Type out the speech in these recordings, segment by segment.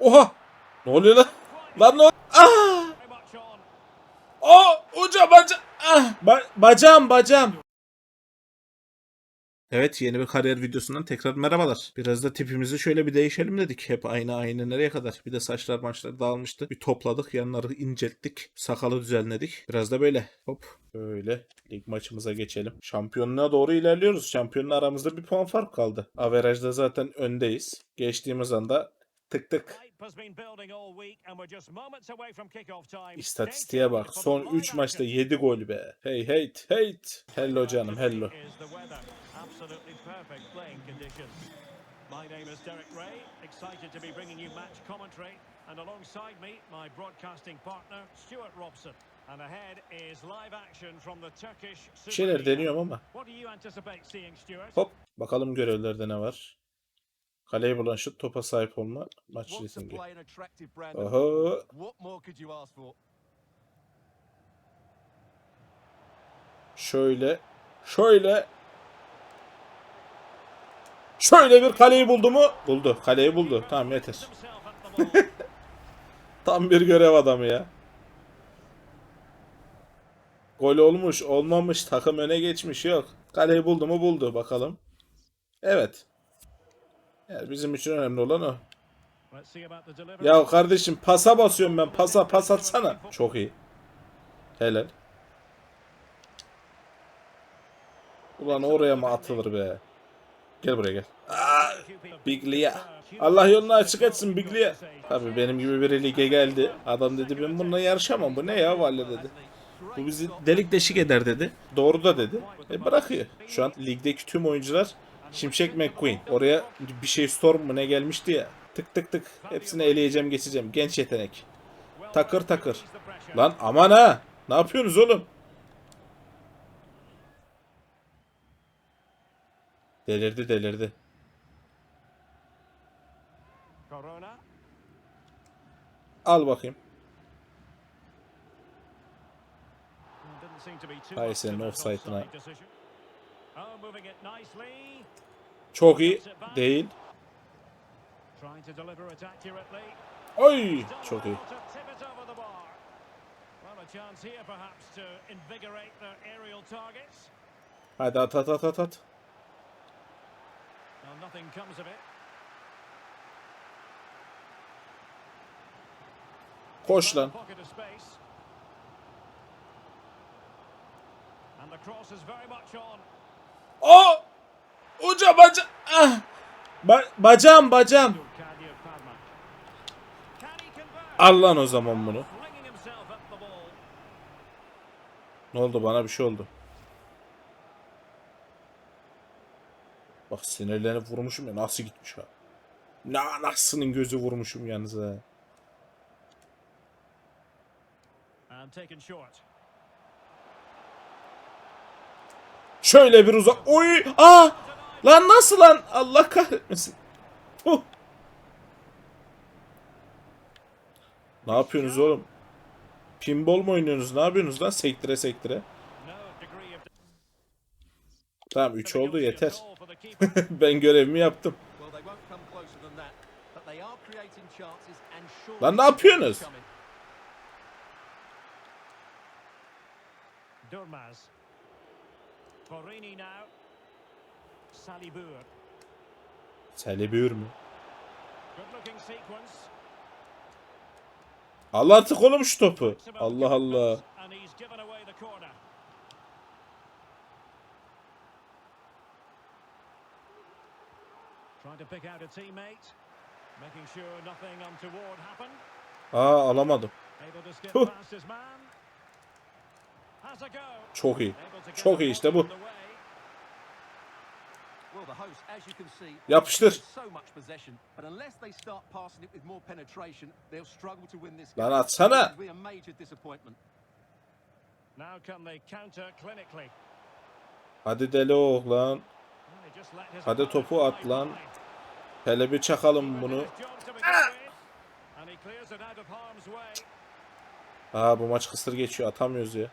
Oha! Ne oluyor lan? Lan ne oluyor? Ah! Aa! Hoca baca... Ah! Ba- bacağım bacağım. Evet yeni bir kariyer videosundan tekrar merhabalar. Biraz da tipimizi şöyle bir değişelim dedik. Hep aynı aynı nereye kadar. Bir de saçlar maçlar dağılmıştı. Bir topladık yanları incelttik. Sakalı düzenledik. Biraz da böyle. Hop. Böyle lig maçımıza geçelim. Şampiyonluğa doğru ilerliyoruz. Şampiyonla aramızda bir puan fark kaldı. Averajda zaten öndeyiz. Geçtiğimiz anda tık tık. İstatistiğe bak. Son 3 maçta 7 gol be. Hey hey hey. Hello canım hello. My name is Derek Ray, excited to be bringing you match commentary, and alongside me, my broadcasting partner, Stuart Robson. And ahead is live action from the Turkish Super şeyler deniyorum ama. What do you anticipate seeing, Stuart? Hop. Bakalım görevlerde ne var. Kaleye bulan şut, topa sahip olma, maç of Oho. Şöyle. Şöyle. Şöyle bir kaleyi buldu mu? Buldu. Kaleyi buldu. Tamam yeter. Tam bir görev adamı ya. Gol olmuş, olmamış, takım öne geçmiş yok. Kaleyi buldu mu buldu bakalım. Evet. Yani bizim için önemli olan o. Ya kardeşim pasa basıyorum ben. Pasa pas atsana. Çok iyi. Helal. Ulan oraya mı atılır be? Gel buraya gel. Biglia. Allah yolunu açık etsin Biglia. Tabii benim gibi biri lige geldi. Adam dedi ben bununla yarışamam. Bu ne ya valle dedi. Bu bizi delik deşik eder dedi. Doğru da dedi. E bırakıyor. Şu an ligdeki tüm oyuncular Şimşek McQueen. Oraya bir şey Storm mu ne gelmişti ya. Tık tık tık. Hepsini eleyeceğim geçeceğim. Genç yetenek. Takır takır. Lan aman ha. Ne yapıyorsunuz oğlum? Delirdi delirdi. Al bakayım. Hay senin offside'ına. Çok iyi. Değil. Oy. Çok iyi. Hadi at at at at at. Koş lan. Pocket Uca baca... Ah! Ba bacağım bacağım. Al lan o zaman bunu. Ne oldu bana bir şey oldu. Bak sinirlenip vurmuşum ya nasıl gitmiş ha. Ne anasının gözü vurmuşum yalnız ha. Şöyle bir uzak. Oy! Aa! Lan nasıl lan? Allah kahretmesin. Huh. Ne yapıyorsunuz oğlum? Pinball mu oynuyorsunuz? Ne yapıyorsunuz lan? Sektire sektire. Tamam 3 oldu yeter. ben görevimi yaptım. Lan ne yapıyorsunuz? Durmaz. Forini now. Salibur. Sequence. Al artık oğlum şu topu. Allah Allah. Aa alamadım. Huh. Çok iyi. Çok iyi işte bu. This Lan atsana. Hadi deli oğlan. Hadi topu at lan. Hele bir çakalım bunu. Way. Aa bu maç kısır geçiyor. Atamıyoruz ya.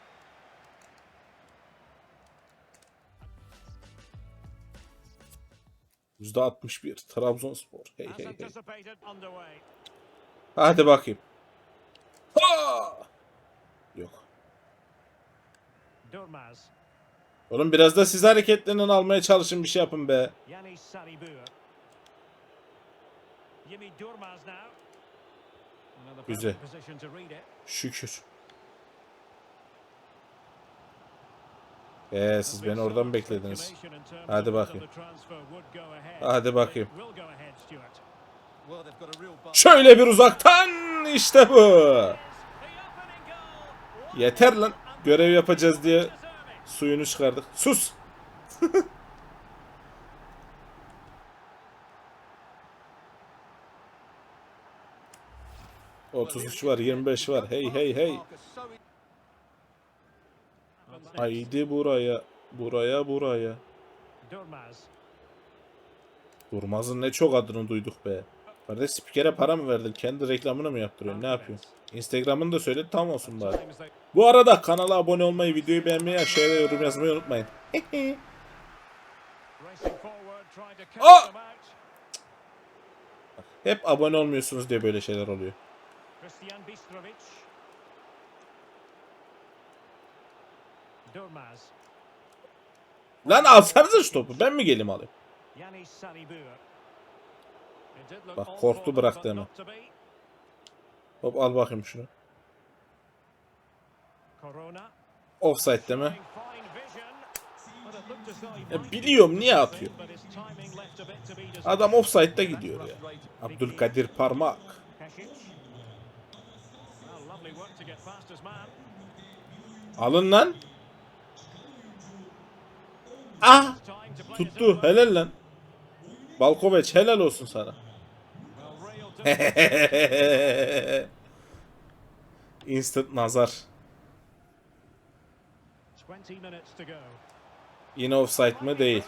%61 Trabzonspor. Hey hey hey. Hadi bakayım. Ha! Yok. Durmaz. Oğlum biraz da siz hareketlerinden almaya çalışın bir şey yapın be. Güzel. Şükür. Ee, siz beni oradan beklediniz. Hadi bakayım. Hadi bakayım. Şöyle bir uzaktan işte bu. Yeter lan. Görev yapacağız diye suyunu çıkardık. Sus. 33 var, 25 var. Hey hey hey. Haydi buraya. Buraya buraya. Durmaz. Durmaz'ın ne çok adını duyduk be. Kardeş spikere para mı verdin? Kendi reklamını mı yaptırıyorsun? Ne yapıyorsun? Instagram'ını da söyle tam olsun bari. Bu arada kanala abone olmayı, videoyu beğenmeyi, aşağıya yorum yazmayı unutmayın. Oh! Hep abone olmuyorsunuz diye böyle şeyler oluyor. Lan alsanıza şu topu. Ben mi geleyim alayım? Bak, korktu bıraktı hemen. Hop al bakayım şunu. Offside deme. Ya biliyorum niye atıyor. Adam offside'da gidiyor ya. Abdülkadir Parmak. Kesic. Well, Ah! Tuttu. Helal lan. Balkoveç helal olsun sana. Instant nazar. 20 minutes to go. Yine offside mı? Değil.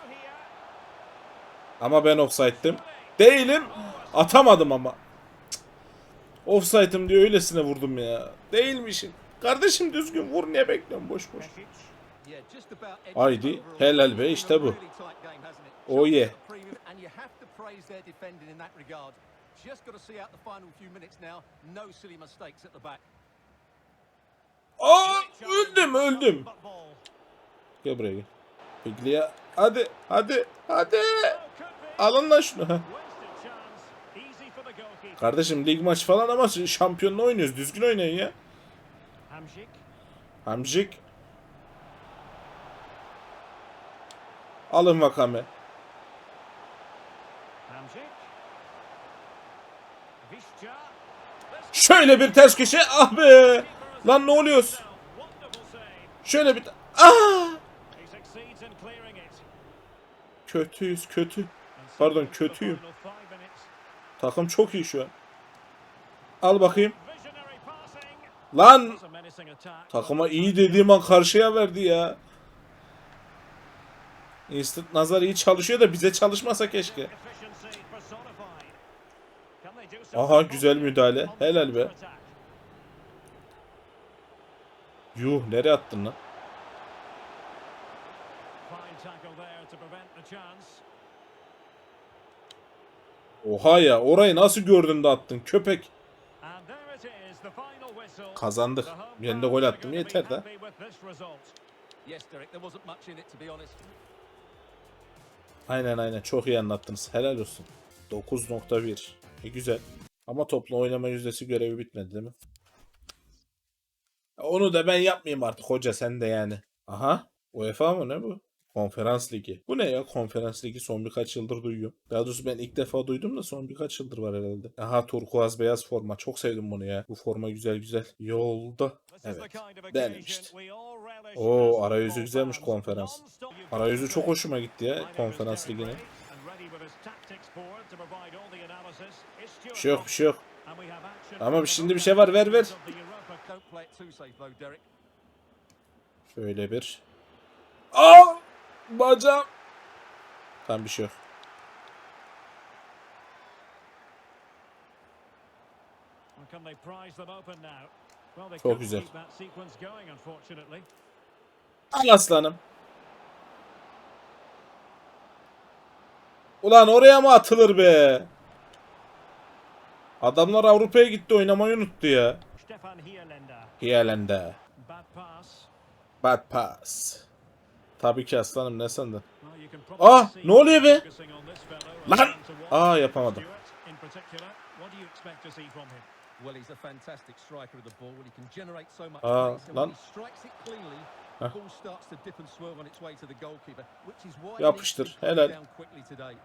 Ama ben offside'dim. Değilim. Atamadım ama. Offside'ım diye öylesine vurdum ya. Değilmişim. Kardeşim düzgün vur niye bekliyorsun boş boş. Yeah, Haydi, helal be, işte bu. it? Oh yeah. Back. Aa öldüm öldüm. Gel buraya gel. Biglia. Hadi hadi hadi. Be. Alın lan şunu. Kardeşim lig maç falan ama şampiyonla oynuyoruz. Düzgün oynayın ya. Hamşik. Hamcik. Alın Vakame. Şöyle bir ters köşe. Ah be. Lan ne oluyoruz? Şöyle bir... Ah! Kötüyüz kötü. Pardon, kötüyüm. Takım çok iyi şu an. Al bakayım. Lan! Takıma iyi dediğim an karşıya verdi ya. Instant nazar iyi çalışıyor da bize çalışmasa keşke. Aha güzel müdahale. Helal be. Yuh nereye attın lan? Oha ya orayı nasıl gördün de attın köpek. Kazandık. Ben de gol attım yeter de. Yes, Derek, there wasn't much in it, to be honest. Aynen aynen çok iyi anlattınız. Helal olsun. 9.1. E güzel. Ama toplu oynama yüzdesi görevi bitmedi değil mi? Onu da ben yapmayayım artık hoca sen de yani. Aha. UEFA mı ne bu? Konferans Ligi. Bu ne ya? Konferans Ligi son birkaç yıldır duyuyorum. Daha doğrusu ben ilk defa duydum da son birkaç yıldır var herhalde. Aha turkuaz beyaz forma. Çok sevdim bunu ya. Bu forma güzel güzel. Yolda. Evet. relish Oo, arayüzü güzelmiş konferans. Arayüzü çok hoşuma gitti ya konferans Stuart Bir şey yok bir şey yok. Ama şimdi bir şey var, ver, ver. Şöyle bir. Aa! Bacağım. Tam bir şey yok. Çok güzel. Al aslanım. Ulan oraya mı atılır be? Adamlar Avrupa'ya gitti oynamayı unuttu ya. Hiyelende. Bad pass. Bad pass. Tabii ki aslanım ne sandın? Ah, ne oluyor be? Lan! Aa yapamadım. Stuart, in particular, what do you expect to see from him? Well, he's a fantastic striker of the ball. He can generate so much Aa, and lan. Heh. the ball starts to dip and swerve on its way to the goalkeeper, which is why he Yapıştır, needs to put it helal. down quickly today.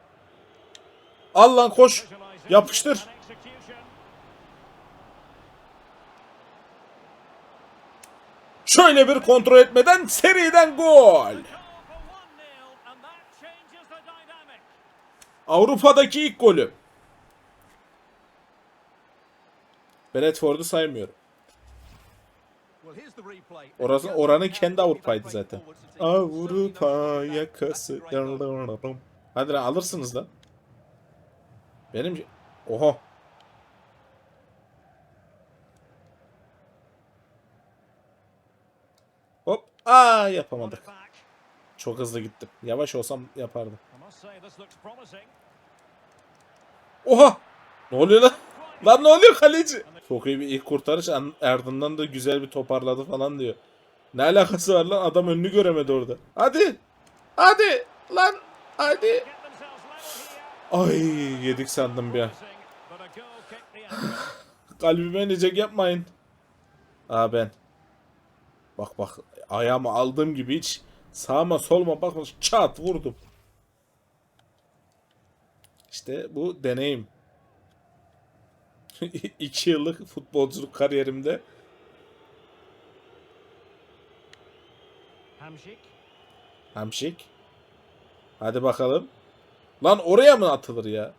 Al lan koş. Visualising Yapıştır. and execution. Şöyle bir kontrol etmeden seriden gol. Goal for 1-0, and that changes the dynamic. Avrupa'daki ilk golü. Bradford'u saymıyorum. Orası oranın kendi Avrupa'ydı zaten. Avrupa yakası. Hadi lan alırsınız lan. Benim Oha. Hop. Aa yapamadık. Çok hızlı gittim. Yavaş olsam yapardım. Oha! Ne oluyor lan? Lan ne oluyor kaleci? Çok iyi bir ilk kurtarış. an- Ardından da güzel bir toparladı falan diyor. Ne alakası var lan? Adam önünü göremedi orada. Hadi! Hadi! Lan! Hadi! Ay yedik sandım bir an. Kalbime inecek yapmayın. Aa ben. Bak bak ayağımı aldığım gibi hiç sağıma soluma bakma çat vurdum. İşte bu deneyim. İki yıllık futbolculuk kariyerimde Hamşik. Hamşik. Hadi bakalım. Lan oraya mı atılır ya?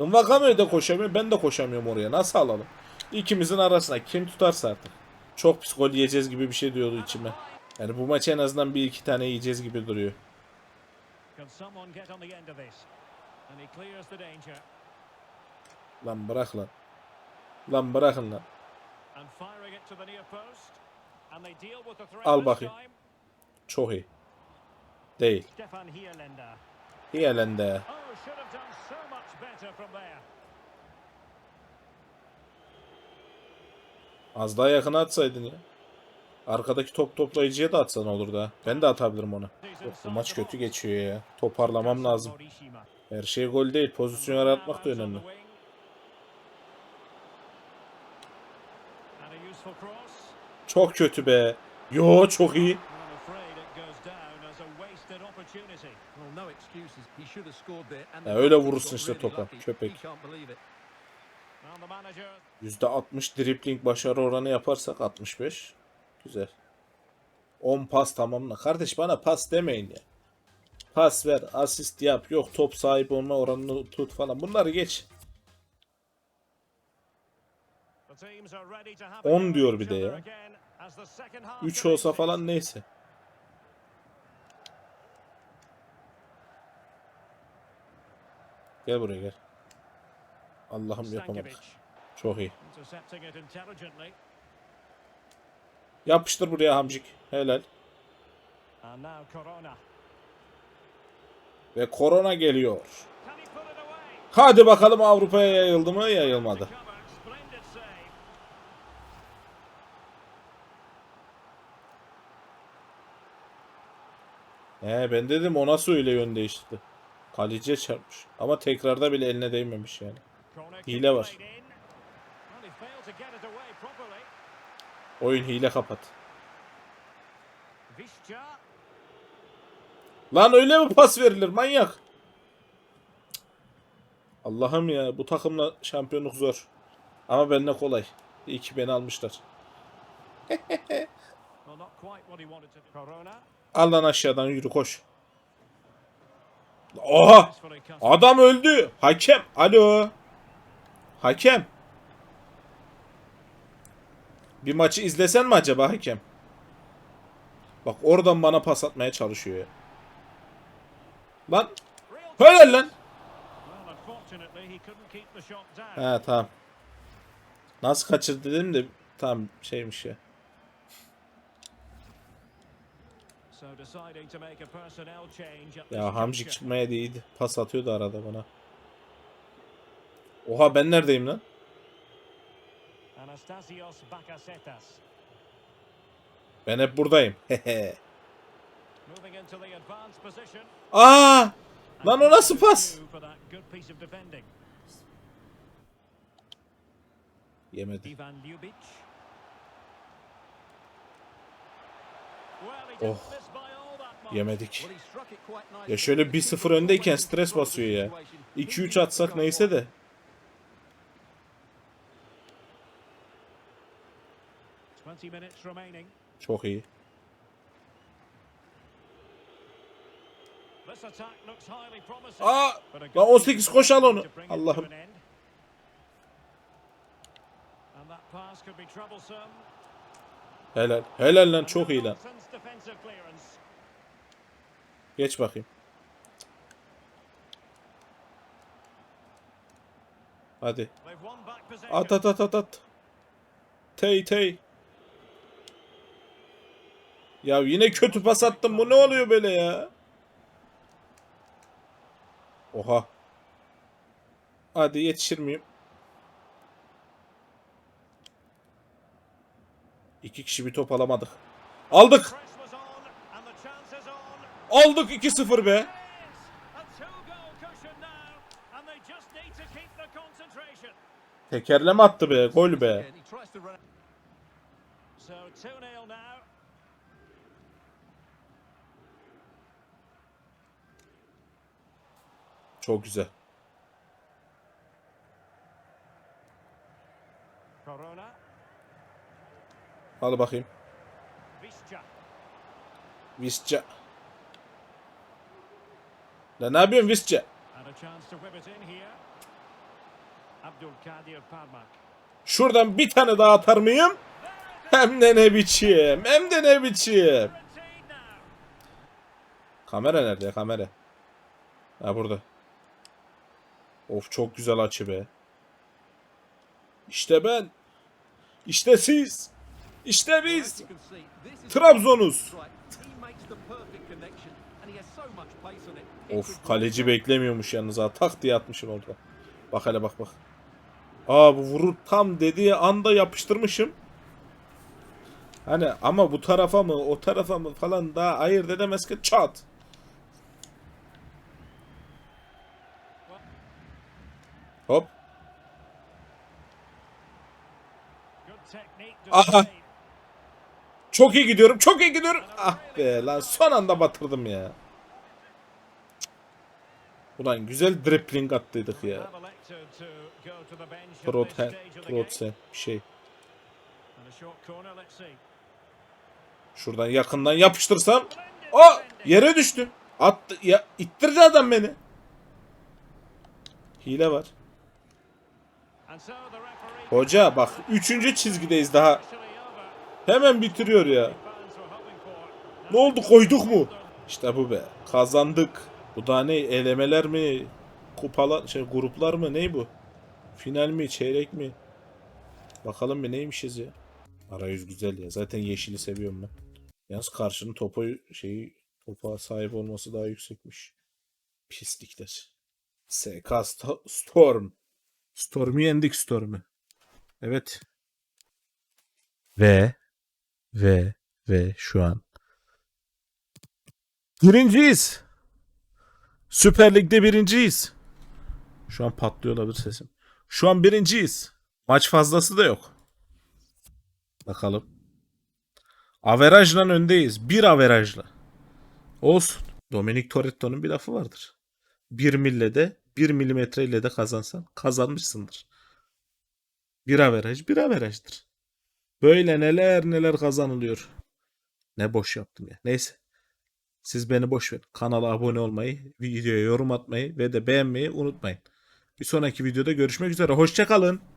Nvakame de koşamıyor. Ben de koşamıyorum oraya. Nasıl alalım? İkimizin arasına kim tutarsa artık. Çok pis gol yiyeceğiz gibi bir şey diyordu içime. Yani bu maçı en azından bir iki tane yiyeceğiz gibi duruyor. Lan bırak lan. Lan bırakın lan. Al bakayım. Çok iyi. Değil. Hiyelende. Oh. Az daha yakına atsaydın ya. Arkadaki top toplayıcıya da atsan olur da. Ben de atabilirim onu. Yok, bu maç kötü geçiyor ya. Toparlamam lazım. Her şey gol değil. Pozisyon yaratmak da önemli. Çok kötü be. Yo çok iyi. Ya öyle vurursun işte topa, köpek. He can't believe it. And the manager %60 dribling başarı oranı yaparsak 65. Güzel. 10 pas tamamla. Kardeş bana pas demeyin ya. Pas ver, asist yap, yok top sahibi olma oranını tut falan. Bunları geç. The teams are ready to have 10 a go diyor bir de ya. again as the second half 3 olsa falan neyse. Gel buraya gel. Allah'ım yapamadık. Çok iyi. Yapıştır buraya Hamcik. Helal. Ve korona geliyor. Hadi bakalım Avrupa'ya yayıldı mı? Yayılmadı. He ben dedim o nasıl öyle yön değişti. Kaleciye çarpmış. Ama tekrarda bile eline değmemiş yani. Hile var. played in. Well, he failed to get it away properly. Oyun hile kapat. Lan öyle mi pas verilir manyak? Allah'ım ya bu takımla şampiyonluk zor. Ama bende kolay. İyi ki beni almışlar. Al lan aşağıdan yürü koş. Oha! Adam öldü. Hakem. Alo. Hakem. Bir maçı izlesen mi acaba hakem? Bak oradan bana pas atmaya çalışıyor ya. Lan. Helal lan. He tamam. Nasıl kaçırdı dedim de tam şeymiş ya. Ya juncture. çıkmaya değildi. Pas atıyordu arada bana. Oha ben neredeyim lan? Anastasios Bakasetas. Ben hep buradayım. Aa! Lan o nasıl pas? Yemedi. Oh. Yemedik. Ya şöyle 1-0 öndeyken stres basıyor ya. 2-3 atsak neyse de. Çok iyi. Aa! Lan good 18 koş al onu. Allah'ım. Helal. Helal lan çok iyi lan. Geç bakayım. Hadi. At at at at at. Tey tey. Ya yine kötü pas attım. Bu ne oluyor böyle ya? Oha. Hadi yetişir miyim? İki kişi bir top alamadık. Aldık. Aldık 2-0 be. Tekerleme attı be. Gol be. And he tries to run So 2-0 now. Çok güzel. Corona. Al bakayım. Visca. Lan ne yapıyorsun Visca? Şuradan bir tane daha atar mıyım? Hem de ne biçim. Hem de ne biçim. Kamera nerede kamera? Ha burada. Of çok güzel açı be. İşte ben. İşte siz. İşte biz. Trabzonuz. Of kaleci beklemiyormuş yalnız ha. Tak diye atmışım orada. Bak hele bak bak. Aa bu vurur tam dediği anda yapıştırmışım. Hani ama bu tarafa mı o tarafa mı falan daha ayırt edemez ki çat. Hop. Aha. Çok iyi gidiyorum. Çok iyi gidiyorum. Ah be lan son anda batırdım ya. Ulan güzel dribbling attıydık ya. Trotsen. Trotsen bir şey. Şuradan yakından yapıştırsam. O yere düştü. Attı ya ittirdi adam beni. Hile var. And so the referee Hoca bak üçüncü çizgideyiz daha. Hemen bitiriyor ya. Ne oldu koyduk mu? İşte bu be. Kazandık. Bu da ne? Elemeler mi? Kupalar, şey gruplar mı? Ney bu? Final mi? Çeyrek mi? Bakalım bir neymişiz ya. Arayüz güzel ya. Zaten yeşili seviyorum ben. Yalnız karşının topa şeyi topa sahip olması daha yüksekmiş. Pislikler. SK Sto- Storm. Storm'u yendik Storm'u. Evet. Ve ve ve şu an birinciyiz. Süper Lig'de birinciyiz. Şu an patlıyor olabilir sesim. Şu an birinciyiz. Maç fazlası da yok. Bakalım. Averajla öndeyiz. Bir averajla. Olsun. Dominic Toretto'nun bir lafı vardır. Bir millede 1 milimetreyle de kazansan kazanmışsındır. Bir averaj bir averajdır. Böyle neler neler kazanılıyor. Ne boş yaptım ya. Neyse. Siz beni boş verin. Kanala abone olmayı, videoya yorum atmayı ve de beğenmeyi unutmayın. Bir sonraki videoda görüşmek üzere. Hoşçakalın.